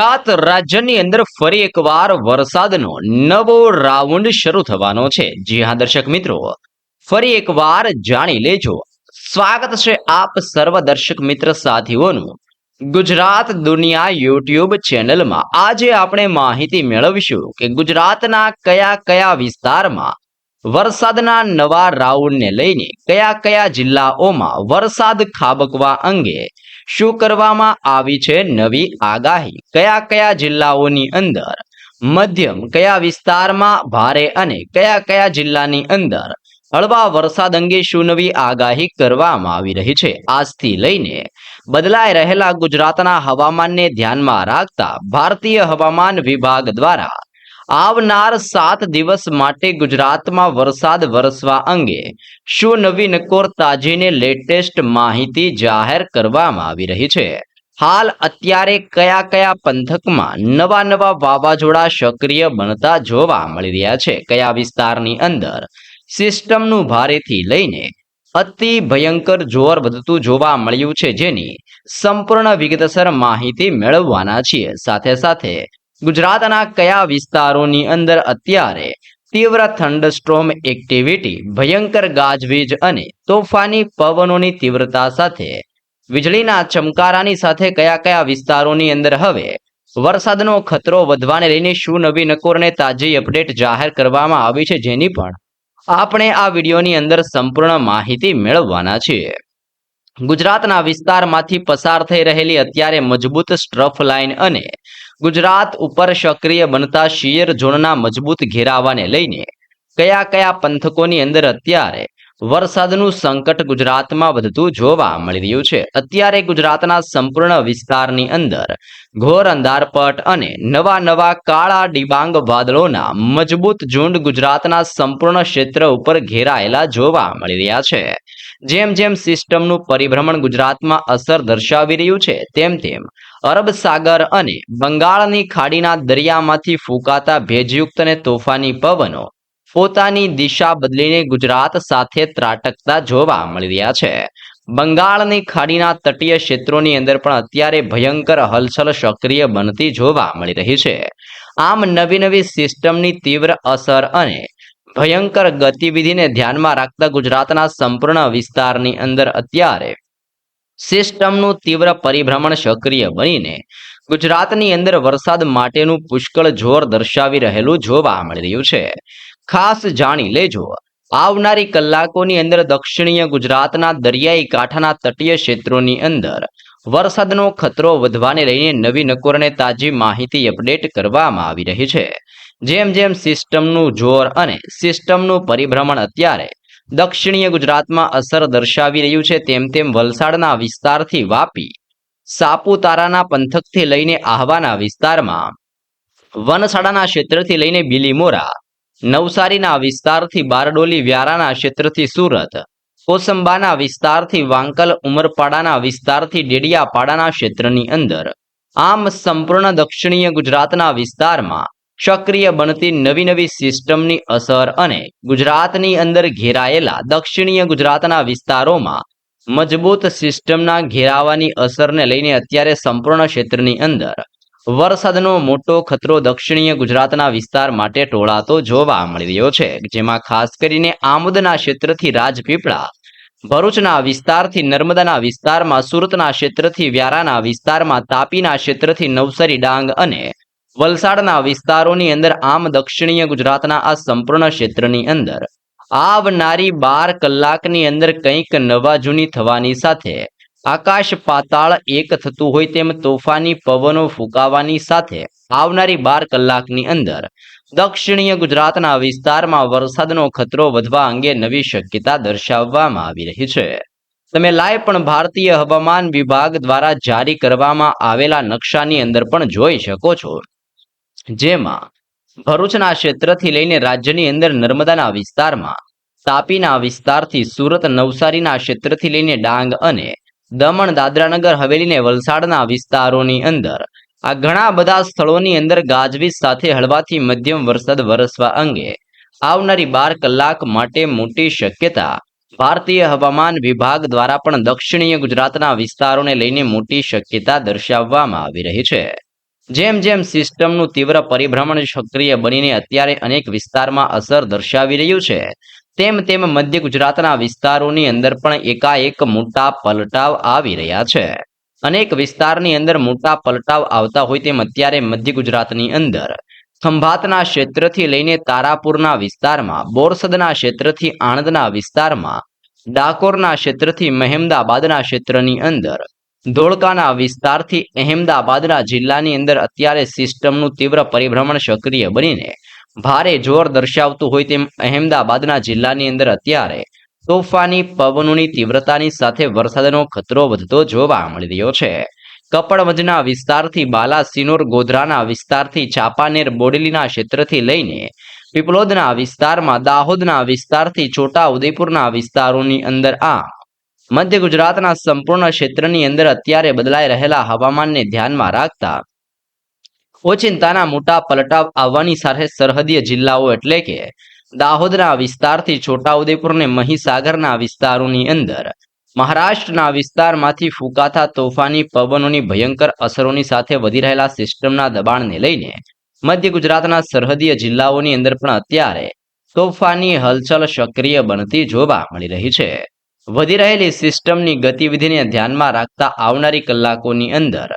ગુજરાત રાજ્યની અંદર ફરી એકવાર વરસાદનો નવો રાઉન્ડ શરૂ થવાનો છે. જી હા, દર્શક મિત્રો, ફરી એકવાર જાણી લેજો. સ્વાગત છે આપ સર્વ દર્શક મિત્ર સાથીઓનું. ગુજરાત દુનિયા યુટ્યુબ ચેનલમાં આજે આપણે માહિતી મેળવીશું કે ગુજરાતના કયા કયા વિસ્તારમાં વરસાદના નવા રાઉન્ડને લઈને કયા કયા જિલ્લાઓમાં વરસાદ ખાબકવા અંગે શું કરવામાં આવી છે નવી આગાહી? કયા કયા જિલ્લાઓની અંદર મધ્યમ કયા વિસ્તારમાં ભારે અને કયા કયા જિલ્લાની અંદર હળવા વરસાદ અંગે શું નવી આગાહી કરવામાં આવી રહી છે? આજથી લઈને બદલાઈ રહેલા ગુજરાતના હવામાનને ધ્યાનમાં રાખતા ભારતીય હવામાન વિભાગ દ્વારા આવનાર સાત દિવસ માટે ગુજરાતમાં વરસાદ વરસવા અંગે શું નવી નકોર તાજીને લેટેસ્ટ માહિતી જાહેર કરવામાં આવી રહી છે? હાલ અત્યારે કયા કયા પંથકમાં નવા નવા વાવાઝોડા સક્રિય બનતા જોવા મળી રહ્યા છે? કયા વિસ્તારની અંદર સિસ્ટમનું ભારેથી લઈને અતિ ભયંકર જોર વધતું જોવા મળ્યું છે જેની સંપૂર્ણ વિગતસર માહિતી મેળવવાના છીએ. સાથે સાથે ગુજરાતના કયા વિસ્તારોની અંદર અત્યારે તીવ્ર થંડસ્ટ્રોમ એક્ટિવિટી ભયંકર ગાજવીજ અને તોફાની પવનોની તીવ્રતા સાથે, વીજળીના ચમકારાની સાથે કયા કયા વિસ્તારોની અંદર હવે વરસાદનો ખતરો વધવાને લઈને શું નવી નકોરને તાજી અપડેટ જાહેર કરવામાં આવી છે જેની પણ આપણે આ વિડીયોની અંદર સંપૂર્ણ માહિતી મેળવવાના છીએ. ગુજરાતના વિસ્તારમાંથી પસાર થઈ રહેલી અત્યારે મજબૂત સ્ટ્રફ લાઇન અને ગુજરાત ઉપર સક્રિય બનતા શિયર ઝોનના મજબૂત ઘેરાવાને લઈને કયા કયા પંથકોની અંદર અત્યારે વરસાદનું સંકટ ગુજરાતમાં વધતું જોવા મળી રહ્યું છે. અત્યારે ગુજરાતના સંપૂર્ણ વિસ્તારની અંદર ઘોર અંધારપટ અને નવા નવા કાળા ડિબાંગ વાદળોના મજબૂત ઝુંડ ગુજરાતના સંપૂર્ણ ક્ષેત્ર ઉપર ઘેરાયેલા જોવા મળી રહ્યા છે. જેમ જેમ સિસ્ટમનું પરિભ્રમણ ગુજરાતમાં અસર દર્શાવી રહ્યું છે, તેમ તેમ અરબ સાગર અને બંગાળની ખાડીના દરિયામાંથી ફૂંકાતા ભેજયુક્ત અને તોફાની પવનો પોતાની દિશા બદલીને ગુજરાત સાથે ત્રાટકતા જોવા મળી રહ્યા છે. બંગાળની ખાડીના તટીય ક્ષેત્રોની અંદર પણ અત્યારે ભયંકર હલચલ સક્રિય બનતી જોવા મળી રહી છે. આમ નવી નવી સિસ્ટમની તીવ્ર અસર અને ભયંકર ગતિવિધિને ધ્યાનમાં રાખતા ગુજરાતના સંપૂર્ણ વિસ્તારની અંદર અત્યારે સિસ્ટમનું તીવ્ર પરિભ્રમણ સક્રિય બનીને ગુજરાતની અંદર વરસાદ માટેનું પુષ્કળ જોર દર્શાવી રહેલું જોવા મળી રહ્યું છે. ખાસ જાણી લેજો, આવનારી કલાકોની અંદર દક્ષિણીય ગુજરાતના દરિયાઈ કાંઠાના તટીય ક્ષેત્રોની અંદર વરસાદનો ખતરો વધવાને લઈને નવી નકોરને તાજી માહિતી અપડેટ કરવામાં આવી રહી છે. જેમ જેમ સિસ્ટમનું જોર અને સિસ્ટમનું પરિભ્રમણ અત્યારે દક્ષિણીય ગુજરાતમાં અસર દર્શાવી રહ્યું છે. તેમ તેમ વલસાડના વિસ્તારથી વાપી, સાપુતારાના પંથકથી લઈને આહવાના વિસ્તારમાં, વનસાડાના ક્ષેત્રથી લઈને બિલીમોરા, નવસારીના વિસ્તારથી બારડોલી, વ્યારાના ક્ષેત્રથી સુરત, કોસંબાના વિસ્તારથી વાંકલ, ઉમરપાડાના વિસ્તારથી ડેડિયાપાડાના ક્ષેત્રની અંદર. આમ સંપૂર્ણ દક્ષિણીય ગુજરાતના વિસ્તારમાં સક્રિય બનતી નવી નવી સિસ્ટમની અસર અને ગુજરાતની અંદર ઘેરાયેલા દક્ષિણીય ગુજરાતના વિસ્તારોમાં મજબૂત સિસ્ટમના ઘેરાવાની અસરને લઈને અત્યારે સંપૂર્ણ ક્ષેત્રની અંદર વરસાદનો મોટો ખતરો દક્ષિણીય ગુજરાતના વિસ્તાર માટે ટોળાતો જોવા મળી રહ્યો છે, જેમાં ખાસ કરીને આમોદના ક્ષેત્રથી રાજપીપળા, ભરૂચના વિસ્તારથી નર્મદાના વિસ્તારમાં સુરતના ક્ષેત્રથી વ્યારાના વિસ્તારમાં તાપીના ક્ષેત્રથી નવસારી ડાંગ અને વલસાડના વિસ્તારોની અંદર આમ દક્ષિણીય ગુજરાતના આ સંપૂર્ણ ક્ષેત્રની અંદર આવનારી બાર કલાકની અંદર કંઈક નવા જૂની થવાની સાથે આકાશ પાતાળ એક થતું હોય તેમ તોફાની પવનો ફૂંકાવાની સાથે આવનારી બાર કલાકની અંદર દક્ષિણીય ગુજરાતના વિસ્તારમાં વરસાદનો ખતરો વધવા અંગે નવી શક્યતા દર્શાવવામાં આવી રહી છે. તમે લાઈવ પણ ભારતીય હવામાન વિભાગ દ્વારા જારી કરવામાં આવેલા નકશાની અંદર પણ જોઈ શકો છો. જેમાં ભરૂચના ક્ષેત્રથી લઈને રાજ્યની અંદર નર્મદાના વિસ્તારમાં, તાપીના વિસ્તારથી સુરત, નવસારીના ક્ષેત્રથી લઈને ડાંગ અને દમણ, દાદરાનગર હવેલીને વલસાડના વિસ્તારોની અંદર આ ઘણા બધા સ્થળોની અંદર ગાજવીજ સાથે હળવાથી મધ્યમ વરસાદ વરસવા અંગે આવનારી બાર કલાક માટે મોટી શક્યતા ભારતીય હવામાન વિભાગ દ્વારા પણ દક્ષિણીય ગુજરાતના વિસ્તારોને લઈને મોટી શક્યતા દર્શાવવામાં આવી રહી છે. જેમ જેમ સિસ્ટમનું તીવ્ર પરિભ્રમણ સક્રિય બનીને અત્યારે અનેક વિસ્તારમાં અસર દર્શાવી રહ્યું છે, તેમ તેમ મધ્ય ગુજરાતના વિસ્તારોની અંદર પણ એકાએક મોટા પલટાવ આવી રહ્યા છે. અનેક વિસ્તારની અંદર મોટા પલટાવ આવતા હોય તેમ અત્યારે મધ્ય ગુજરાતની અંદર. ખંભાતના ક્ષેત્રથી લઈને તારાપુરના વિસ્તારમાં, બોરસદના ક્ષેત્રથી આણંદના વિસ્તારમાં, ડાકોરના ક્ષેત્રથી મહેમદાબાદના ક્ષેત્રની અંદર ધોળકાના વિસ્તારથી અહેમદાબાદના જિલ્લાની અંદર અત્યારે સિસ્ટમનું તીવ્ર પરિભ્રમણ સક્રિય બનીને ભારે જોર દર્શાવતું હોય તેમ અહેમદાબાદના જિલ્લાની અંદર અત્યારે તોફાની પવનોની તીવ્રતાની સાથે વરસાદનો ખતરો વધતો જોવા મળી રહ્યો છે. કપડવજના વિસ્તારથી બાલાસિનોર, ગોધરાના વિસ્તારથી ચાપાનેર, બોડેલીના ક્ષેત્રથી લઈને પીપલોદના વિસ્તારમાં, દાહોદના વિસ્તારથી છોટા ઉદેપુરના વિસ્તારોની અંદર આ મધ્ય ગુજરાતના સંપૂર્ણ ક્ષેત્રની અંદર અત્યારે બદલાઈ રહેલા હવામાનને ધ્યાનમાં રાખતા ઓચિંતાના મોટા પલટાવ આવવાની સાથે સરહદીય જિલ્લાઓ એટલે કે દાહોદના વિસ્તારથી છોટાઉદેપુર ને મહીસાગરના વિસ્તારોની અંદર મહારાષ્ટ્રના વિસ્તારમાંથી ફૂંકાતા તોફાની પવનોની ભયંકર અસરોની સાથે વધી રહેલા સિસ્ટમના દબાણને લઈને મધ્ય ગુજરાતના સરહદીય જિલ્લાઓની અંદર પણ અત્યારે તોફાની હલચલ સક્રિય બનતી જોવા મળી રહી છે. વધી રહેલી સિસ્ટમની ગતિવિધિને ધ્યાનમાં રાખતા આવનારી કલાકોની અંદર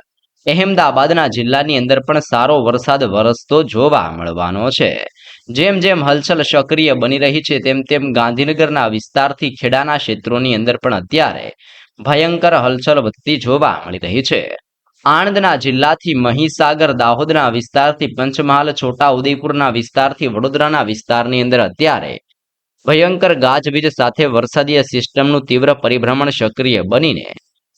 અહેમદાબાદના જિલ્લાની અંદર પણ સારો વરસાદ વરસતો જોવા મળવાનો છે. જેમ જેમ હલચલ સક્રિય બની રહી છે, તેમ તેમ ગાંધીનગરના વિસ્તારથી ખેડાના ક્ષેત્રોની અંદર પણ અત્યારે ભયંકર હલચલ વધતી જોવા મળી રહી છે. આણંદના જિલ્લાથી મહીસાગર, દાહોદના વિસ્તારથી પંચમહાલ છોટા ઉદયપુરના વિસ્તારથી વડોદરાના વિસ્તારની અંદર અત્યારે ભયંકર ગાજવીજ સાથે વરસાદીય સિસ્ટમનું તીવ્ર પરિભ્રમણ સક્રિય બનીને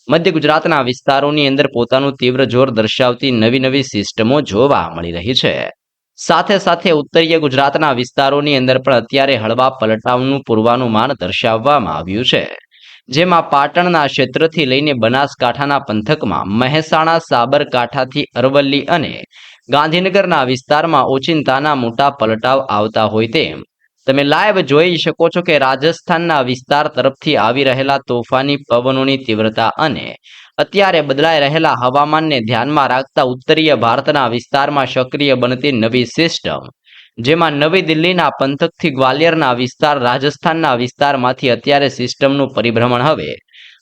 મધ્ય ગુજરાતના વિસ્તારોની અંદર પોતાનું તીવ્ર જોર દર્શાવતી નવી નવી સિસ્ટમો જોવા મળી રહી છે. સાથે સાથે ઉત્તરીય ગુજરાતના વિસ્તારોની અંદર પણ અત્યારે હળવા પલટાવનું પૂર્વાનુમાન દર્શાવવામાં આવ્યું છે. જેમાં પાટણના ક્ષેત્રથી લઈને બનાસકાંઠાના પંથકમાં મહેસાણા, સાબરકાંઠાથી અરવલ્લી અને ગાંધીનગરના વિસ્તારમાં ઓચિંતાના મોટા પલટાવ આવતા હોય તેમ તમે લાઈવ જોઈ શકો છો કે રાજસ્થાનના વિસ્તાર તરફથી આવી રહેલા તોફાની પવનોની તીવ્રતા અને અત્યારે બદલાઈ રહેલા હવામાનને ધ્યાનમાં રાખતા ઉત્તરીય ભારતના વિસ્તારમાં સક્રિય બનતી નવી સિસ્ટમ, જેમાં નવી દિલ્હીના પંથકથી ગ્વાલિયરના વિસ્તાર, રાજસ્થાનના વિસ્તારમાંથી અત્યારે સિસ્ટમનું પરિભ્રમણ હવે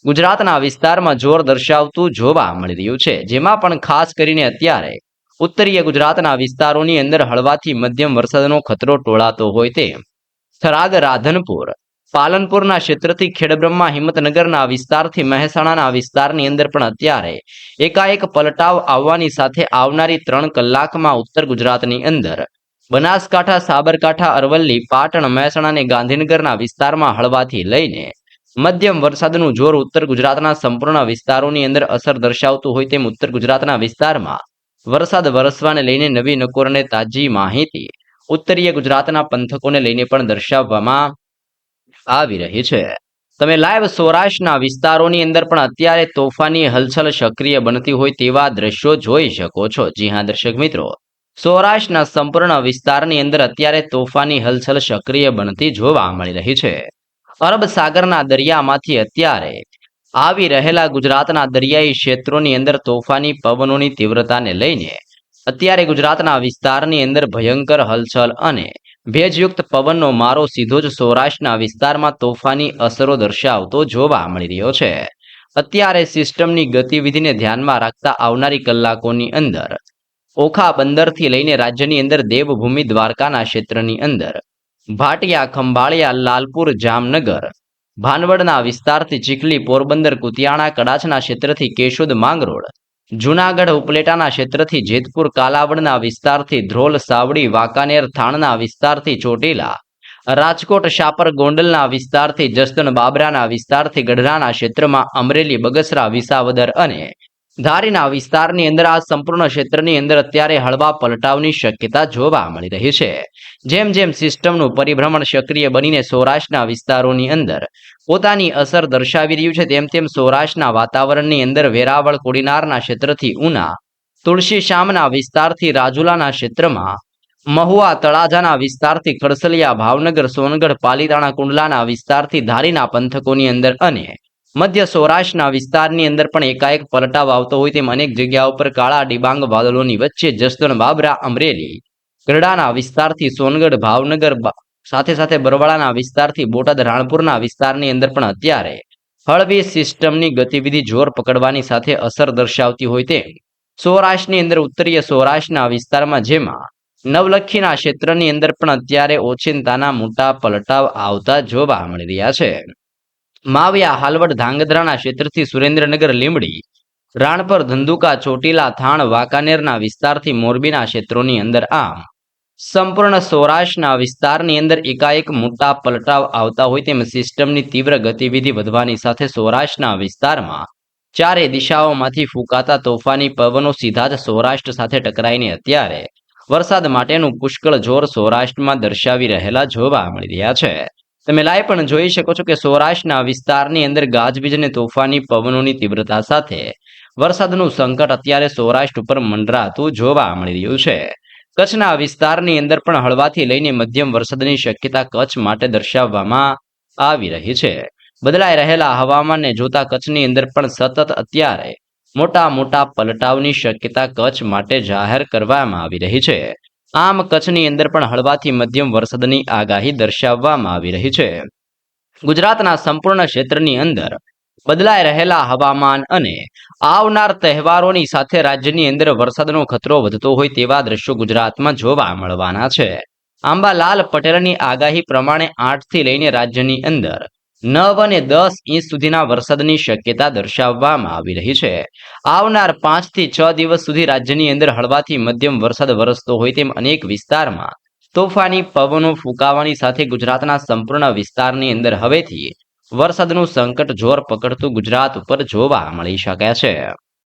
ગુજરાતના વિસ્તારમાં જોર દર્શાવતું જોવા મળી રહ્યું છે. જેમાં પણ ખાસ કરીને અત્યારે ઉત્તરીય ગુજરાતના વિસ્તારોની અંદર હળવાથી મધ્યમ વરસાદનો ખતરો ટોળાતો હોય તેમ થરાદ રાધનપુર. પાલનપુરના ક્ષેત્રથી ખેડબ્રહ્મા હિંમતનગરના વિસ્તારથી મહેસાણાના વિસ્તારની અંદર પણ અત્યારે એકાએક પલટાવ આવવાની સાથે આવનારી ત્રણ કલાકમાં ઉત્તર ગુજરાતની અંદર. બનાસકાંઠા, સાબરકાંઠા, અરવલ્લી, પાટણ મહેસાણા અને ગાંધીનગરના વિસ્તારમાં હળવાથી લઈને મધ્યમ વરસાદનું જોર ઉત્તર ગુજરાતના સંપૂર્ણ વિસ્તારોની અંદર અસર દર્શાવતું હોય તેમ ઉત્તર ગુજરાતના વિસ્તારમાં વરસાદ વરસવાને લઈને નવી નકોરને તાજી માહિતી ઉત્તરીય ગુજરાતના પંથકોને લઈને પણ દર્શાવવામાં આવી રહી છે. તમે લાઈવ સૌરાષ્ટ્રના વિસ્તારોની અંદર પણ અત્યારે તોફાની હલચલ સક્રિય બનતી હોય તેવા દ્રશ્યો જોઈ શકો છો. જી હા, દર્શક મિત્રો. સૌરાષ્ટ્રના સંપૂર્ણ વિસ્તારની અંદર અત્યારે તોફાની હલચલ સક્રિય બનતી જોવા મળી રહી છે. અરબ સાગરના દરિયામાંથી અત્યારે આવી રહેલા ગુજરાતના દરિયાઈ ક્ષેત્રોની અંદર તોફાની પવનોની તીવ્રતાને લઈને અત્યારે ગુજરાતના વિસ્તારની અંદર ભયંકર હલચલ અને ભેજયુક્ત પવનનો મારો સીધો જ સૌરાષ્ટ્રના વિસ્તારમાં તોફાની અસરો દર્શાવતો જોવા મળી રહ્યો છે. અત્યારે સિસ્ટમની ગતિવિધિને ધ્યાનમાં રાખતા આવનારી કલાકોની અંદર, ઓખા બંદરથી લઈને રાજ્યની અંદર દેવભૂમિ દ્વારકાના ક્ષેત્રની અંદર, ભાટિયા, ખંભાળિયા, લાલપુર, જામનગર, ભાનવડના વિસ્તારથી ચીખલી પોરબંદર, કુતિયાણા કડાચના ક્ષેત્રથી કેશોદ, માંગરોળ જુનાગઢ ઉપલેટાના ક્ષેત્રથી જેતપુર કાલાવડના વિસ્તારથી ધ્રોલ, સાવડી, વાંકાનેર, થાણના વિસ્તારથી ચોટીલા, રાજકોટ, શાપર ગોંડલના વિસ્તારથી જસદણ બાબરાના વિસ્તારથી ગઢડાના ક્ષેત્રમાં અમરેલી, બગસરા, વિસાવદર અને ધારીના વિસ્તારની અંદર આ સંપૂર્ણ ક્ષેત્રની અંદર અત્યારે હળવા પલટાવની શક્યતા જોવા મળી રહી છે. જેમ જેમ સિસ્ટમનું પરિભ્રમણ સક્રિય બનીને સૌરાષ્ટ્રના વિસ્તારોની અંદર પોતાની અસર દર્શાવી રહ્યું છે, તેમ તેમ સૌરાષ્ટ્રના વાતાવરણની અંદર વેરાવળ, કોડીનારના ક્ષેત્રથી ઉના, તુલસી શામના વિસ્તારથી રાજુલાના ક્ષેત્રમાં, મહુવા તળાજાના વિસ્તારથી ખડસલિયા, ભાવનગર, સોનગઢ, પાલીતાણા, કુંડલાના વિસ્તારથી ધારીના પંથકોની અંદર અને મધ્ય સૌરાષ્ટ્રના વિસ્તારની અંદર પણ એકાએક પલટાવ આવતો હોય તેમ અનેક જગ્યાઓ પર કાળા ડિબાંગ વાદળોની વચ્ચે જસદણ, બાબરા, અમરેલી ગરડાના વિસ્તારથી સોનગઢ, ભાવનગર સાથે સાથે બરવાળાના વિસ્તારથી બોટાદ, રાણપુરના વિસ્તારની અંદર પણ અત્યારે હળવી સિસ્ટમની ગતિવિધિ જોર પકડવાની સાથે અસર દર્શાવતી હોય તેમ સૌરાષ્ટ્રની અંદર ઉત્તરીય સૌરાષ્ટ્રના વિસ્તારમાં જેમાં નવલખીના ક્ષેત્રની અંદર પણ અત્યારે ઓચિંતાના મોટા પલટાવ આવતા જોવા મળી રહ્યા છે. માવિયા હાલવડ ધાંગધ્રાના ક્ષેત્રથી સુરેન્દ્રનગર લીમડી, રાણપર ધંધુકા ચોટીલા થાણ વાંકાનેરના વિસ્તારથી મોરબીના ક્ષેત્રોની અંદર આમ. સંપૂર્ણ સૌરાષ્ટ્રના વિસ્તારની અંદર એકાએક મોટા પલટાવ આવતા હોય તેમ સિસ્ટમની તીવ્ર ગતિવિધિ વધવાની સાથે સૌરાષ્ટ્રના વિસ્તારમાં ચારે દિશાઓમાંથી ફૂંકાતા તોફાની પવનો સીધા જ સૌરાષ્ટ્ર સાથે ટકરાઈને અત્યારે વરસાદ માટેનું પુષ્કળ જોર સૌરાષ્ટ્રમાં દર્શાવી રહેલા જોવા મળી રહ્યા છે. તમે લાઈવ પણ જોઈ શકો છો કે સૌરાષ્ટ્રના વિસ્તારની અંદર ગાજવીજ અને તોફાની પવનોની તીવ્રતા સાથે વરસાદનું સંકટ અત્યારે સૌરાષ્ટ્ર ઉપર મંડરાતું જોવા મળી રહ્યું છે. કચ્છના વિસ્તારની અંદર પણ હળવાથી લઈને મધ્યમ વરસાદની શક્યતા કચ્છ માટે દર્શાવવામાં આવી રહી છે. બદલાઈ રહેલા હવામાનને જોતા કચ્છની અંદર પણ સતત અત્યારે મોટા મોટા પલટાવની શક્યતા કચ્છ માટે જાહેર કરવામાં આવી રહી છે. આમ કચ્છની અંદર પણ હળવાથી મધ્યમ વરસાદની આગાહી દર્શાવવામાં આવી રહી છે. ગુજરાતના સંપૂર્ણ ક્ષેત્રની અંદર બદલાઈ રહેલા હવામાન અને આવનાર તહેવારોની સાથે રાજ્યની અંદર વરસાદનો ખતરો વધતો હોય તેવા દ્રશ્યો ગુજરાતમાં જોવા મળવાના છે. આંબાલાલ પટેલની આગાહી પ્રમાણે આઠથી લઈને રાજ્યની અંદર નવ અને દસ ઇંચ સુધીના વરસાદની શક્યતા દર્શાવવામાં આવી રહી છે. આવનાર પાંચથી છ દિવસ સુધી રાજ્યની અંદર હળવાથી મધ્યમ વરસાદ વરસતો હોય તેમ અનેક વિસ્તારમાં તોફાની, પવનો ફૂંકાવાની સાથે ગુજરાતના સંપૂર્ણ વિસ્તારની અંદર હવેથી વરસાદનું સંકટ જોર પકડતું ગુજરાત ઉપર જોવા મળી શકે છે.